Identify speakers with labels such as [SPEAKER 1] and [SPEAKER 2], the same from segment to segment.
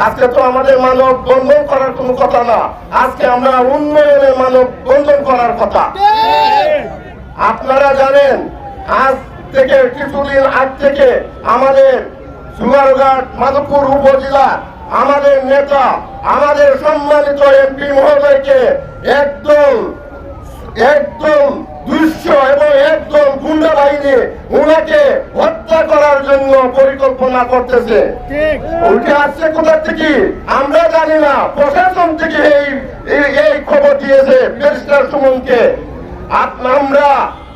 [SPEAKER 1] আজকে তো আমাদের মানব বন্ধন করার কোনো কথা না। আজকে আমরা উন্নয়নে মানব বন্ধন করার কথা। আপনারা জানেন, আজ থেকে কিছুদিন আগ থেকে আমাদের সুগারঘাট মাধবপুর উপজেলা আমাদের নেতা, আমাদের সম্মানিত এমপি মহোদয়কে একদম একদম দুঃস্ব এবং একদম গুন্ডা বাহিনী উনাকে হত্যা করার জন্য পরিকল্পনা করতেছে। উঠে আসছে কোথা থেকে? আমরা জানি না। প্রশাসন থেকে এই এই- এই খবর দিয়েছে ব্যারিস্টার সুমনকে। আমরা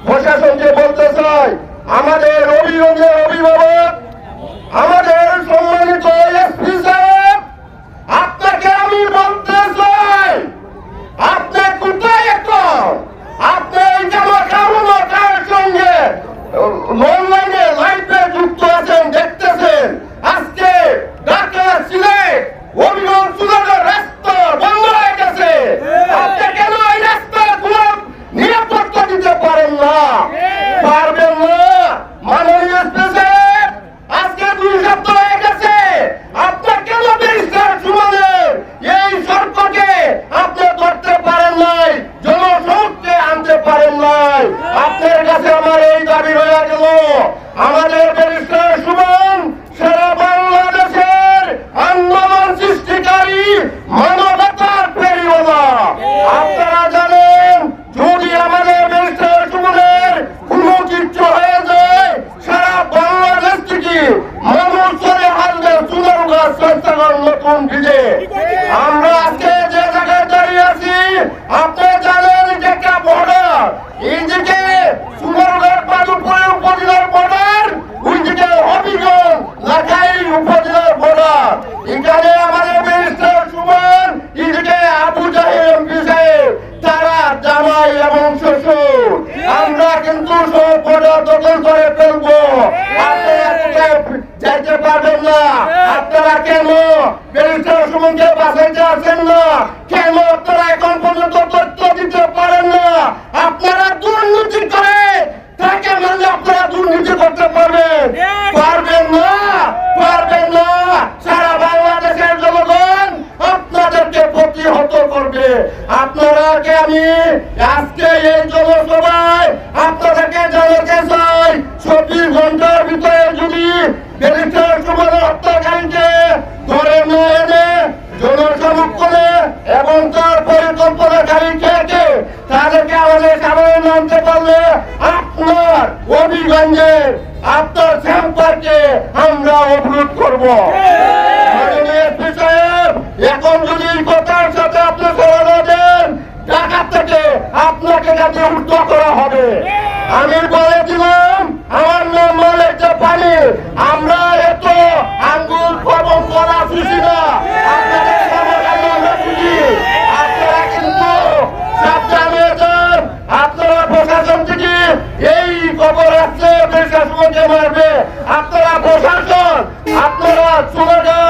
[SPEAKER 1] প্রশাসনকে বলতে চাই আমাদের অভিযোগের অভিভাবক আমাদের সম্মানিত এসপি সাহেব আপনাকে আমি বলতে চাই আপনি কোথায় এখন আপনি এই জামা কামনা কার সঙ্গে অনলাইনে লাইভে যুক্ত আছেন দেখতেছেন আজকে ঢাকা সিলেট অভিমান সুগারের রাস্তা বন্ধ হয়ে গেছে আপনি কেন এই রাস্তা নিরাপত্তা দিতে পারেন না পারবেন না মাননীয় স্পেশাল আজকে দুই সপ্তাহ হয়ে গেছে আপনার কেন ব্যারিস্টার সুমনের এই সর্পকে আপনি ধরতে পারেন নাই জনসমক্ষে আনতে পারেন নাই আপনার কাছে আমার এই দাবি রয়ে গেল আমাদের ব্যারিস্টার সুমন সারা বাংলাদেশের আন্দোলন সৃষ্টিকারী মানবতার পেরিওলা আপনারা জানেন যদি আমাদের ব্যারিস্টার সুমনের কোনো কিছু হয়ে যায় সারা বাংলাদেশ থেকে মানুষ চলে আসবে সুন্দর গাছ স্বেচ্ছাগর নতুন ভিজে আমরা আজকে যে জায়গায় দাঁড়িয়ে আছি, আপনি জানেন যে বর্ডার এইদিকে সুন্দরগড় পাদুপুরের উপজেলার বর্ডার ওইদিকে হবিগঞ্জ লাখাই উপজেলার বর্ডার এখানে আমাদের মিনিস্টার সুমন এদিকে আবু জাহির এমপি তারা জামাই এবং শ্বশুর। আমরা কিন্তু সব বর্ডার দখল করে ফেলব। কোথাও যাইতে পারবেন না। ব্যারিস্টার সুমনকে বাঁচাইতে আসেন না কেন আপনারা এখন পর্যন্ত তথ্য দিতে পারেন না আপনারা দুর্নীতি করে তাকে মানে আপনারা দুর্নীতি করতে পারবেন। পারবেন না পারবেন না। সারা বাংলাদেশের জনগণ আপনাদেরকে প্রতিহত করবে। আপনারাকে আমি আজকে এই জনসভায় আপনাদেরকে জানাতে চাই চব্বিশ ঘণ্টার ভিতরে যদি ব্যারিস্টার সুমনের হত্যাকারীকে ধরে না এনে জনসমক্ষণে এবং তার পরিকল্পনাকারী কে কে তাদেরকে আমাদের সামনে নামতে পারলে অভিগঞ্জের আপনার চেম্বারকে আমরা অবরোধ করব। এখন যদি কথার সাথে আপনি করে দেন, ঢাকা থেকে আপনাকে যাতে উদ্ধ করা হবে। আমি বলেছিলাম আমার নাম মালিক পানি আমরা এত আঙ্গুল ফলন করা খুশি না আপনাদের সমাধান আমরা খুশি আপনারা কিন্তু সাবধান হয়ে যান আপনারা প্রশাসন থেকে এই খবর আসছে প্রশাসনকে মারবে আপনারা প্রশাসন আপনারা সুরাগা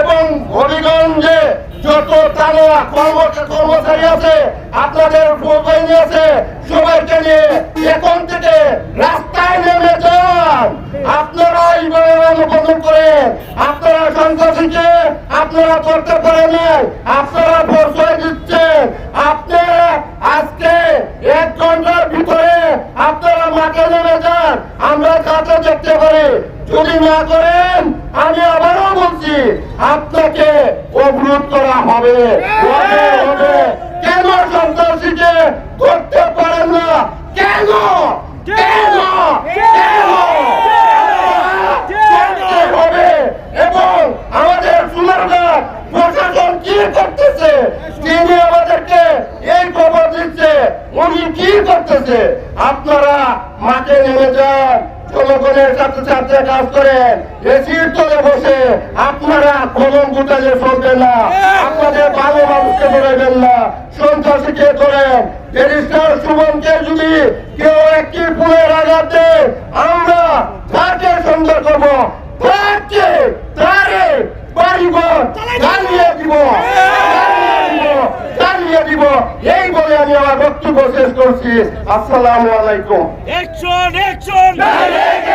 [SPEAKER 1] এবং হবিগঞ্জে যত কর্ম- কর্মচারী আছে, আপনাদের বাহিনী আছে, সবাইকে নিয়ে এখন থেকে রাস্তায় নেমে যান। আপনারা অনুমোদন করেন। আপনারা সন্ত্রাসীকে আপনারা করতে পারেন নাই, আপনারা পরিচয় দিচ্ছেন। আপনারা আজকে এক ঘণ্টার ভিতরে আপনারা মাঠে নেমে যান। আমরা কাছে দেখতে পারি যদি না করেন, আমি আবারও বলছি, আপনাকে অবরোধ করা হবে। কেন সন্ত্রাসীকে করতে পারেন না? কেন? এবং আমাদের প্রশাসন কি করতেছে? তিনি আমাদেরকে এই দিচ্ছে। উনি কি করতেছে? আপনারা মাঠে নেমে যান। জনগণের সাথে কাজ করেন। এসির তলে বসে আপনারা কলম গুটালে চলবে না। আপনাদের ভালো মানুষকে ধরবেন না। সন্ত্রাসীকে ধরেন। ব্যারিস্টার সুমনকে যদি কেউ একটি ফুলের আঘাত আমরা তাকে সুন্দর করব। তাকে তারে বাড়িঘর জ্বালিয়ে দিব। জ্বালিয়ে দিব, জ্বালিয়ে দিব। এই আমি আমার বক্তব্য শেষ করছি আসসালামু আলাইকুম
[SPEAKER 2] Action! Action!
[SPEAKER 3] Direct